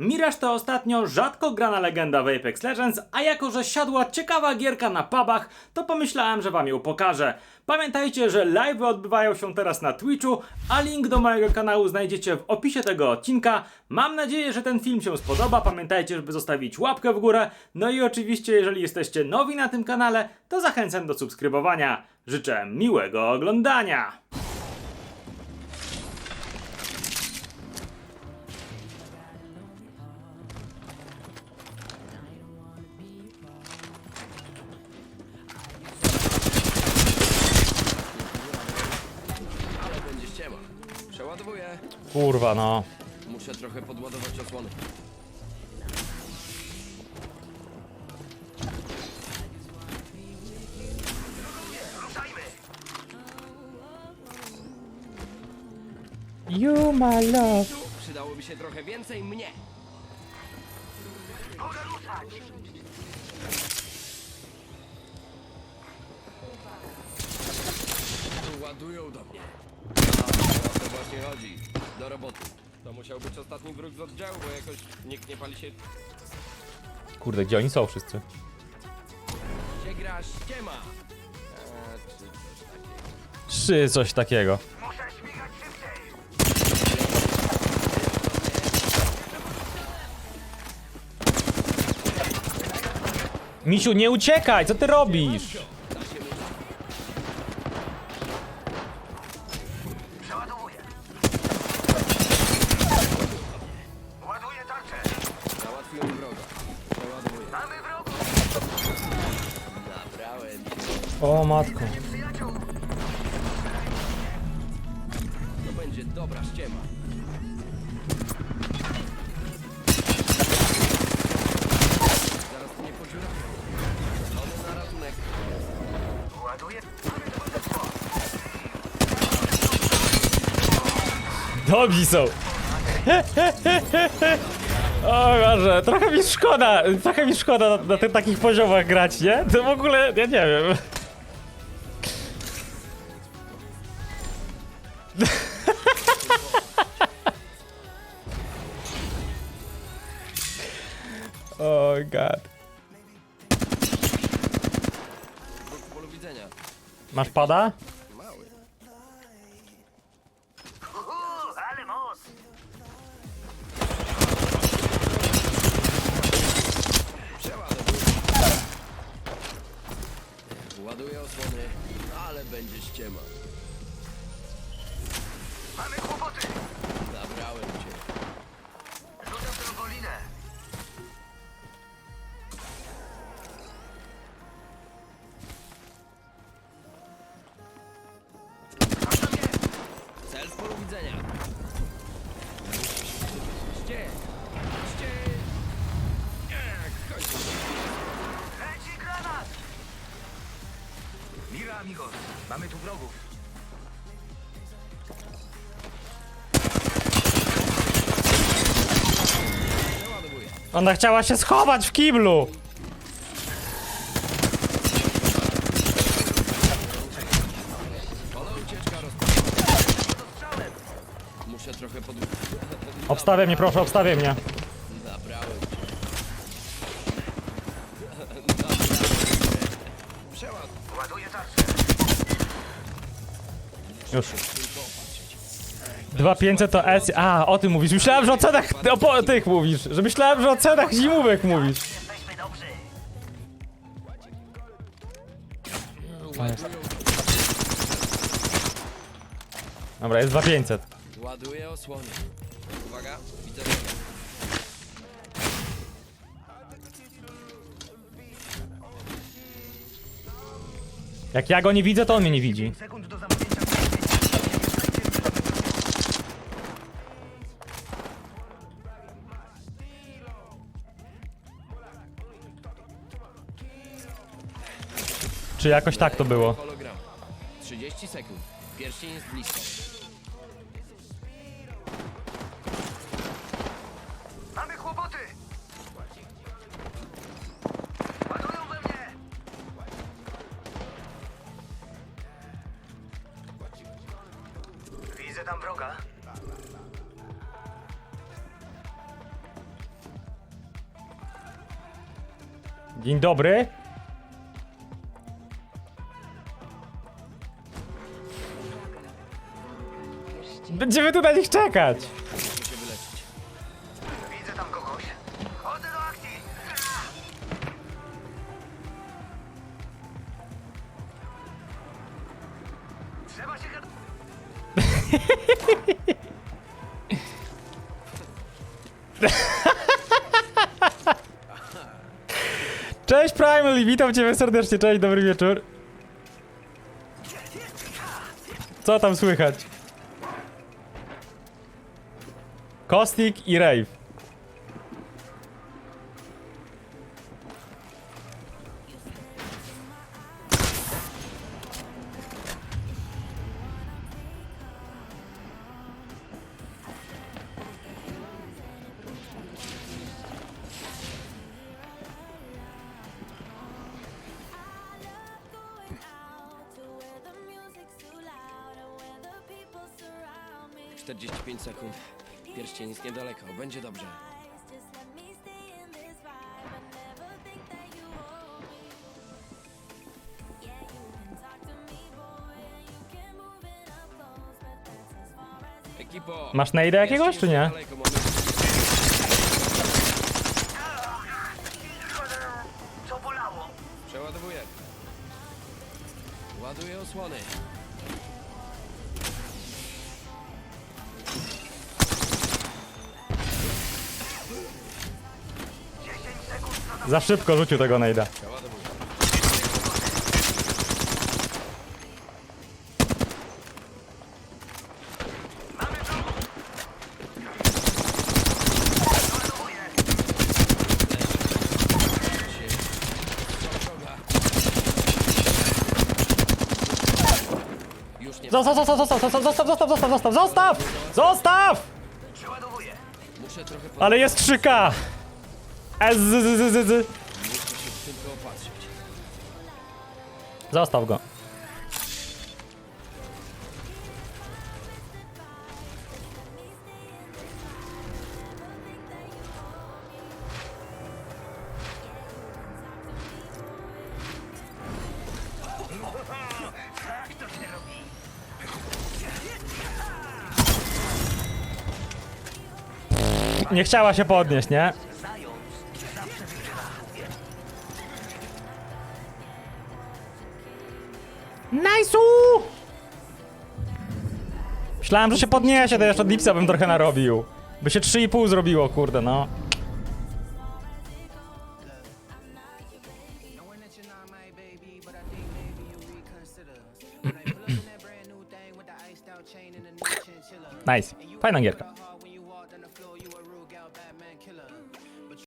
Miraż to ostatnio rzadko grana legenda w Apex Legends, a jako że siadła ciekawa gierka na pubach, to pomyślałem, że wam ją pokażę. Pamiętajcie, że live odbywają się teraz na Twitchu, a link do mojego kanału znajdziecie w opisie tego odcinka. Mam nadzieję, że ten film się spodoba. Pamiętajcie, żeby zostawić łapkę w górę. No i oczywiście, jeżeli jesteście nowi na tym kanale, to zachęcam do subskrybowania. Życzę miłego oglądania. Kurwa no. Muszę trochę podładować osłony. You my love. Przydałoby się trochę więcej mnie. Ładują do mnie. A, o to właśnie chodzi. Do roboty. To musiał być ostatni wróg z oddziału, bo jakoś nikt nie pali się... Kurde, gdzie oni są wszyscy? Gdzie gra ściema? Eee, czy coś takiego. Czy coś takiego. Misiu, nie uciekaj! Co ty robisz? O matko. To będzie dobra ściema. Zaraz na ratunek. Ładuję... Są. O Boże, trochę mi szkoda, trochę mi szkoda na, na tych takich poziomach grać, nie? To w ogóle, ja nie wiem. Oh god. Wróg w polu widzenia. Masz pada? Mały. Uhu, ale moc! Przeładowuję. Ładuję osłony, ale będzie ściema. Mamy kłopoty! Nabrałem cię. Mamy tu wrogów! Ona chciała się schować w kiblu. Obstawiaj mnie, proszę, obstawiaj mnie. Już. 2500 to S. A, o tym mówisz. Myślałem, że o cenach o po, tych mówisz. Że myślałem, że o cenach zimówek mówisz. Dobrzy! Dobra, jest 2500. Ładuję osłony. Uwaga, widzę. Jak ja go nie widzę, to on mnie nie widzi. Sekund do Czy jakoś tak to było? Hologram. 30 sekund. Pierścień jest blisko. Widzę tam wroga. Dzień dobry. Będziemy tutaj ich czekać. Cześć Primal i witam cię serdecznie, cześć, dobry wieczór. Co tam słychać? Kostik i Rave. 45 sekund. Pierścień jest niedaleko, będzie dobrze. Ekipo, Masz najdę jakiegoś, czy nie? Daleko, Za szybko rzucił tego najda. Zostaw, zostaw, zostaw, zostaw, zostaw, zostaw, zostaw, zostaw, zostaw! Zostaw! Przeładowuję. muszę trochę. Ale jest 3K! Z, z, z, z, z. Zostaw go. Nie chciała się podnieść, nie? Najsu! Myślałem, że się podniesie, to jeszcze dipsa bym trochę narobił. By się 3,5 zrobiło, kurde, no. Nice. Fajna gierka.